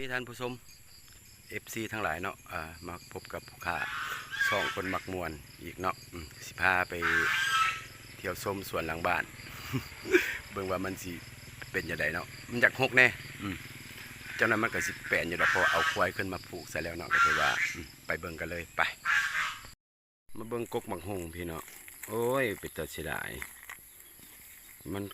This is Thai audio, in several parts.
ดีท่านผู้ชม FC ทั้งหลายเนาะมาพบกับผู้ค้าสองคนมักมวนอีกเนาะสิพาไปเที่ยวชมสวนหลังบ้าน เบิ่งว่ามันสิเป็นยังไงเนาะมันอยากหกแน่เจ้านั้นมันก็สิแปลนอยู่ดอกเพราะเอาควายขึ้นมาผูกใส่แล้วเนาะก็ถือว่าไปเบิ่งกันเลยไป มาเบิ่งกกมักหงพี่เนาะโอ้ยเป็นตาเสียดายมัน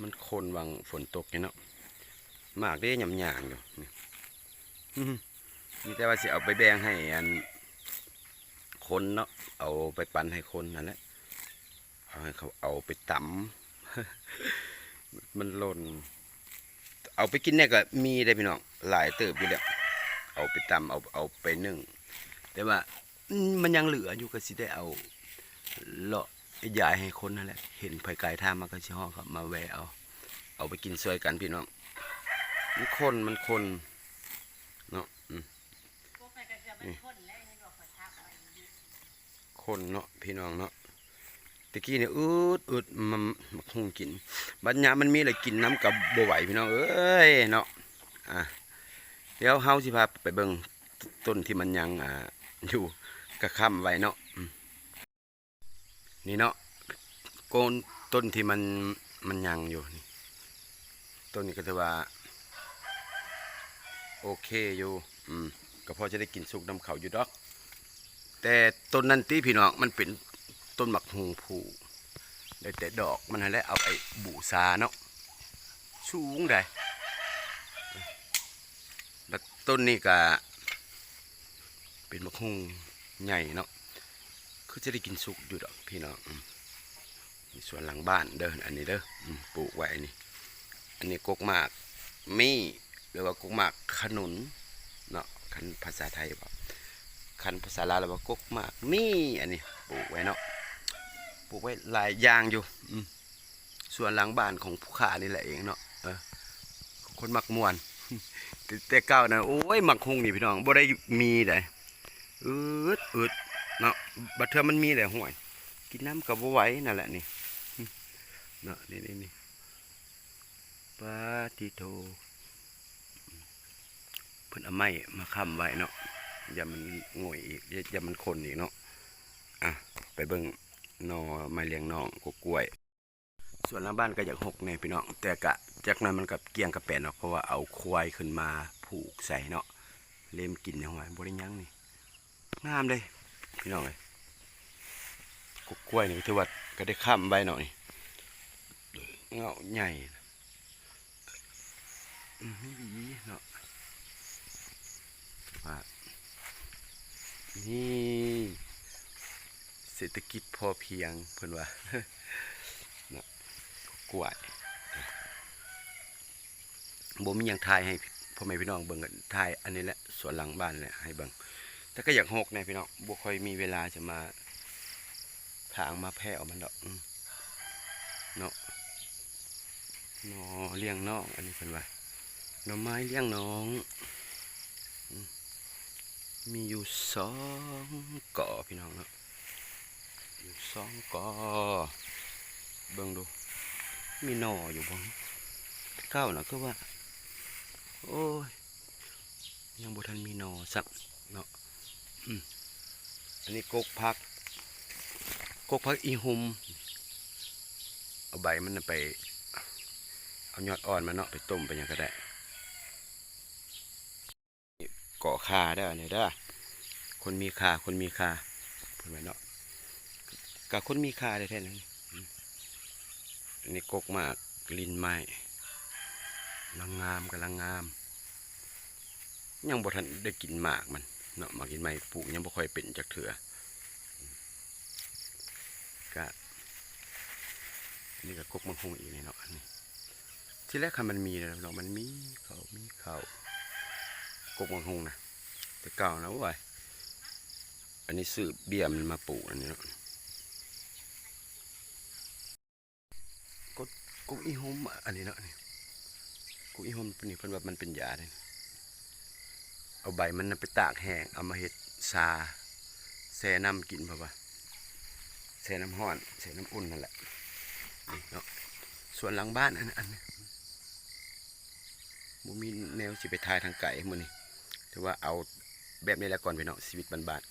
มันคนวังฝนตกเนาะ มากได้ยำยางอยู่นี่อื้อหือมีแต่ว่าสิเอาไปแบ่งให้อันคนเนาะเอาไปปันให้คนนั่นแหละเอาให้เขาเอาไปตำมันหล่นเอาไปกินเนี่ยก็มีได้พี่น้องหลายเติบอยู่แล้วเอาไปตำเอาเอาไปนึ่งแต่ว่าอืมมันยังเหลืออยู่ก็สิได้เอาเลาะยายให้คนนั่นแหละ เห็นไผไกลทางมาก็สิห่อครับมาแวะเอา เอาไปกินซอยกันพี่น้อง มันคนมันคนเนาะคนเนาะพี่น้องเนาะตะกี้เนี่ยอืดอืดมันมันคงกิน บัดยามันมีอะไรกินน้ำกับบไหวพี่น้องเอ้ยเนาะอะเดี๋ยวเฮาสิพาไปเบิ่งต้นที่มันยังอ่าอยู่กระค่ำไว้เนาะนี่เนาะโกนต้นที่มันมันยังอยู่นี่ต้นนี้ก็ถือว่า โอเคอยู่ อืมก็พอจะได้กินสุกน้ำเขาอยู่ดอก แต่ต้นนั้นที่พี่น้องมันเป็นต้นหมักหงผูได้แต่ดอกมันนั่นแหละเอาไปบูชาเนาะสูงได้แล้วต้นนี้ก็เป็นหมักหงใหญ่เนาะคือจะได้กินสุกอยู่ดอกพี่น้องมีส่วนหลังบ้านเด้ออันนี้เด้อปลูกไว้นนี้อันนี้กกมากมี หรือว่ากกหมากขนุนเนาะคันภาษาไทยบอกคันภาษาลาวเราว่ากกหมากมีอันนี้ปลูกไว้เนาะปลูกไว้หลายอย่างอยู่อืส่วนหลังบ้านของผู้ขานี่แหละเองเนาะเออคนมักมวนแต่เก้านะโอ้ยมักฮุงนี่พี่น้องบ่ได้มีได้อืดอืดเนาะบัดเทื่อมันมีแหละห่วยกินน้ำกับบ่ไหวนั่นแหละนี่เนาะนี่นี่นี่ปาติโท พิ่นเอาไม้มาค้ำไว้เนาะอย่ามันงวยอีกอย่ามันคนอีกเนาะอะไปเบิ่งนอไม้เลี้ยงน้องกกล้วย ส่วนหลังบ้านก็อยากหกแน่พี่น้องแต่กะจากนั้นมันกับเกี่ยงกับแปนเนาะเพราะว่าเอาควายขึ้นมาผูกใส่เนาะเล่มกินยังไงบ่ได้ยังนี่งามเลยพี่น้องเลยกกล้วยนี่ถือว่าก็ได้ค้ำไว้หน่อยเงาใหญ่อืมไม่เนาะ ว่านี่เศรษฐกิจพอเพียงเพิ่อนว่านะกล้วยบ่มียังทายให้พ่อแม่พี่น้องเบิ่งกันทายอันนี้แหละสวนหลังบ้านแหละให้เบิ่งแต่ก็อยากหกแน่พี่น้องบ่ค่อยมีเวลาจะมาทางมาแพร่เอามันดอกเนาะนอเลี้ยงน้องอันนี้เพิ่นว่าหน่อไม้เลี้ยงน้องอ มีอยู่สองเก่อพี่น้องเนาะอยู่สองเก่อเบิ่งดู มีหน่ออยู่บ้างเก้านะก็ว่า โอ้ย ยังบ่ทันมีหน่อสักเนาะอันนี้กกพัก กกพักอีหุม เอาใบมันไป เอายอดอ่อนมาเนาะไปต้มไปยังก็ได้ เกาะคาได้เนี่ยเด้คนมีคาคนมีคาเพิ่นว่าเนาะกับคนมีคาได้แท้นั้นนนี้กกมากลินไม้ลังงามกำลังงาม ยังบ่ทันได้กินหมากมันเนาะหมากกินไม้ปลูกยังบ่ค่อยเป็นจักเถื่อก็นี่ก็กกมังคงอีกเนาะอันนี้ที่แรกคันมันมีนะเราะมันมีเขามีเขา กกมังหงนะแต่เก่านะเว้ยอันนี้ซื้อเบี้ยมันมาปลูกอันนี้เนาะกกกกอีหมอันนี้เนาะนี่กกอีหมเป็นนี่เพิ่นว่ามันเป็นยาเลยเอาใบมันนไปตากแห้งเอามาเฮ็ดชาแช่น้ำกินเพราะว่าแช่น้ำห้อนแช่น้ำอุ่นนั่นแหละนี่เนาะส่วนหลังบ้านอันอันนี้บ่มีแนวสิไปทายทางไก่มือนี้ือว่าเอาแบบนี้แล้วก่อนพี่น้องชีวิตบ้าน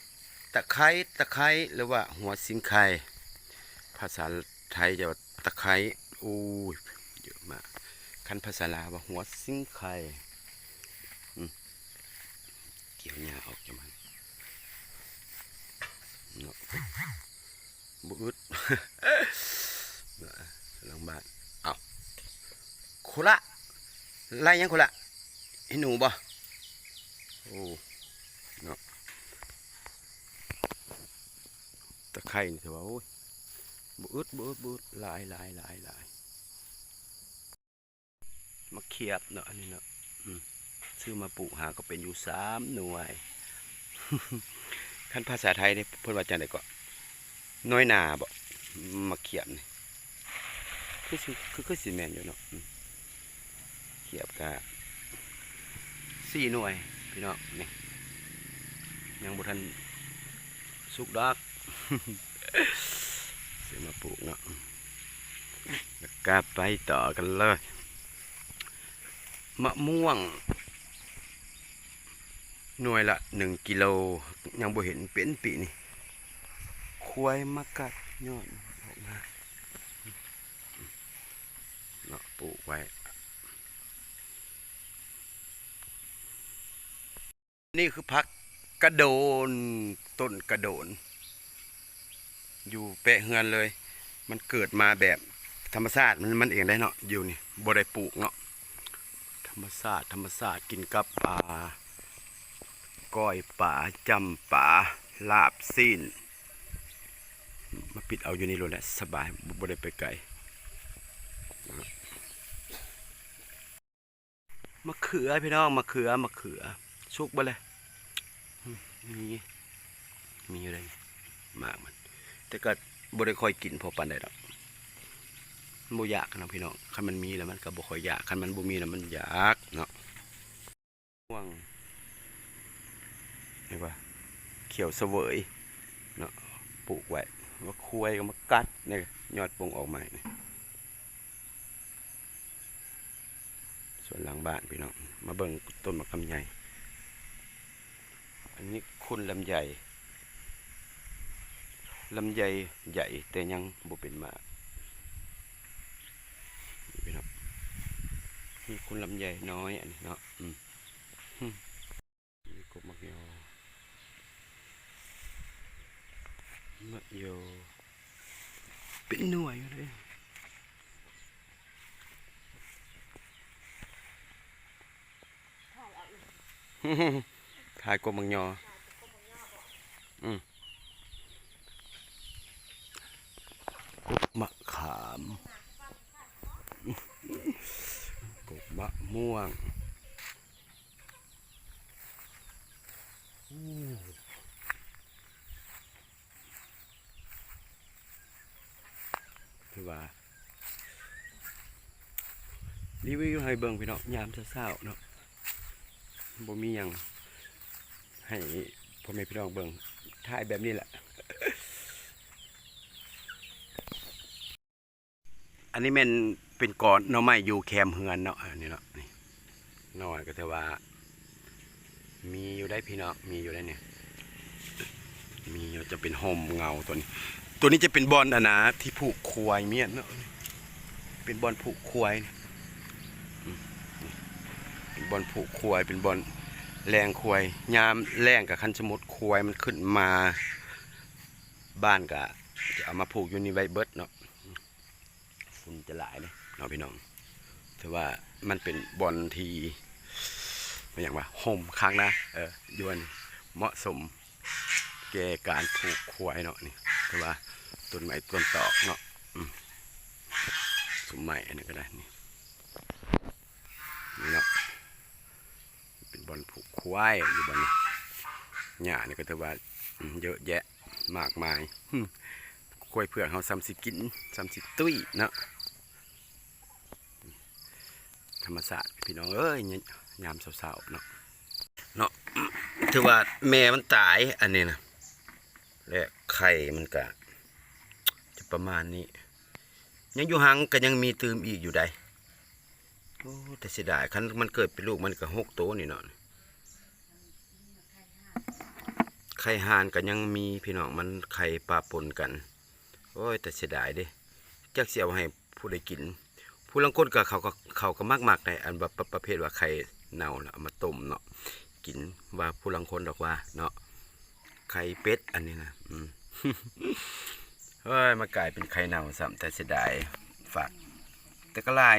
ๆตะไคร้ตะไคร้หรือว่าหัวสิงไข่ภาษาไทยจะว่าตะไคร้อู้ยเยอะมากคันภาษาลาวว่าหัวสิงไข่เกี่ยวหญ้าออกจากมันเนาะบ่อึดลังบานเอาโคละไล่ยังโคละให้หนูบ่ อ้เนาะตะไคร่นี่ถือว่าโอ้ยบุดบุดบุดหลายหลายหลายหลายมาเขียบเนาะอันนี้เนาะอืมซื้อมาปลูกหาก็เป็นอยู่สามหน่วยขั้นภาษาไทยนี่เพิ่นว่าจังไดก็น้อยนาบ่มาเขียบนี่คือคือคือสิแมนอยู่เนาะเขียบกะสี่หน่วย พี่น้องนี่ยังบุทันสุกดอกเสียมาปลูกเนาะแล้วก็ไปต่อกันเลยมะม่วง หน่วยละหนึ่งกิโลยังบ่เห็นเป็นปีนี่ควายมากัดยอดออกมาเนาะปลูกไว้ นี่คือพักกระโดนต้นกระโดน อยู่เปะเฮือนเลย มันเกิดมาแบบธรรมชาติมันมันเองได้เนาะอยู่นี่บ่ได้ปลูกเนาะธรรมชาติธรรมชาติกินกับปลาก้อยป่าจำป่าลาบซีนมาปิดเอาอยู่นี่เลยแหละสบายบบ่ได้ไปไกลมะเขือพี่น้องมะเขือมะเขือ ชุกบ่เลยมมีมีอยู่เลยมากมัน แต่ก็บ่ได้คอยกินพอปานใดดอกมันบ่ยากนะพี่น้องคันมันมีแล้วมันก็บ่คอยอยากคันมันบ่มีแล้วมันอยากเนาะม่วงเห็นปะเขียวเสวยเนาะปลูกไว้ว่าคุยก็มากัดเนี่ยยอดปงออกใหม่นี่ส่วนหลังบ้านพี่น้องมาเบิ่งต้นมะขามใหญ่ อันนี้คุณลำไยลำไยใหญ่แต่ยังบ่เป็นมากนี่พี่น้องนี่คุณลำไยน้อยอันนี้เนาะอืมนี่กบมะยอมะยอเป็นหน่วยอยู่เลยถ่ม งยออืมกบมะขามกบมะม่วงอู้คือว่ารีวิวให้เบิ่งพี่น้องยามเช้าๆเนาะบ่มีหยัง ให้พ่อแม่พี่น้องเบิ่งถ่ายแบบนี้แหละ อันนี้ม่นเป็นก่อนหน่อไม้อยู่แคมเฮือนเนาะอันนี้เนาะนี่น้อยก็แต่ว่า มีอยู่ได้พี่น้องมีอยู่ได้เนี่ย มีอยู่จะเป็นห่มเงาตัวนี้ ตัวนี้จะเป็นบอลอะนะที่ผูกควายเมียนเนาะเป็นบอลผูกควายเนี่ยเป็นบอลผูกควายเป็นบอล แรงควายยามแรงกับคันสมุดควายมันขึ้นมาบ้านกะจะเอามาผูกอยู่นี่ไว้เบิดเนาะฝุ่นจะหลายเลยเนาะพี่น้องถือว่ามันเป็นบอลทีไม่อย่างว่าห่มค้างนะเออยวนเหมาะสมแก่การผูกควายเนาะนี่ถือว่าต้นไม้ต้นตอกเนาะอืมสมไม้อันนี้ก็ได้นี่เนาะ เป็นบอลผูกควายอยู่บนนี้หญ้านี่ก็ถือว่าเยอะแยะมากมายหึควายเผือกเขาซ้ำสิกินซ้ำสิตุ้ยเนาะธรรมศาสตร์พี่น้องเอ้ยเนี่ยามเศร้าๆเนาะเนาะถือว่าแม่มันตายอันนี้นะและไข่มันก็จะประมาณนี้ ยังอยู่หังก็ยังมีตืมอีกอยู่ใด โอ้แต่เสียดายคันมันเกิดเป็นลูกมันก็หกโตนี่เนาะไข่ห่านก็ยังมีพี่น้องมันไข่ปลาปนกัน โอ้ย แต่เสียดายเด้จักเสียวให้ผู้ใดกิน ผู้ลังคนก็เขาก็เขาก็มากๆในอันแบบประเภทว่าไข่เน่าน่ะเอามาต้มเนาะกินว่าผู้ลังคนดอกว่าเนาะไข่เป็ดอันนี้นะอืมเฮ้ยมากลายเป็นไข่เน่าซ้ำแต่เสียดายฝากแต่ก็ลาย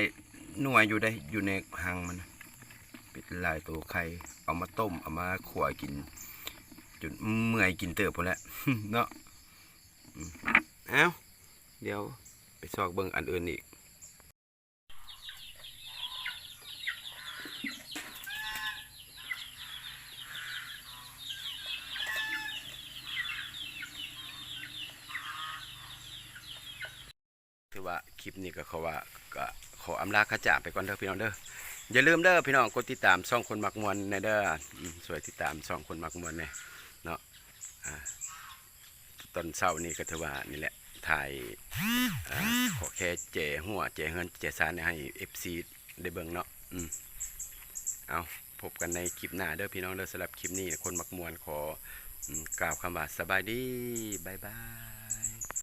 หน่วยอยู่ได้อยู่ในหังมัน เป็นลายตัวไข่เอามาต้ม เอามาขั่วกิน จนเมื่อยกินเติบพอแล้วเนาะเอ้าเดี๋ยวไปซอกเบิ่งอันอื่นอีกถือว่าคลิปนี้ก็เขาว่าก็ ขออำลาขจ่าไปก่อนเด้อพี่น้องเด้ออย่าลืมเด้อพี่น้องกดติดตามช่องคนมักมวนในเด้อสวยติดตามช่องคนมักมวนเนี่ยเนาะตอนเช้านี้ก็ถือว่านี่แหละถ่ายขอแค่เจหัวเจเฮินเจซานให้ FC ได้เบิ่งเนาะอืมเอาพบกันในคลิปหน้าเด้อพี่น้องเด้อสำหรับคลิปนี้คนมักมวนขอกล่าวคำว่าสบายดีบายบาย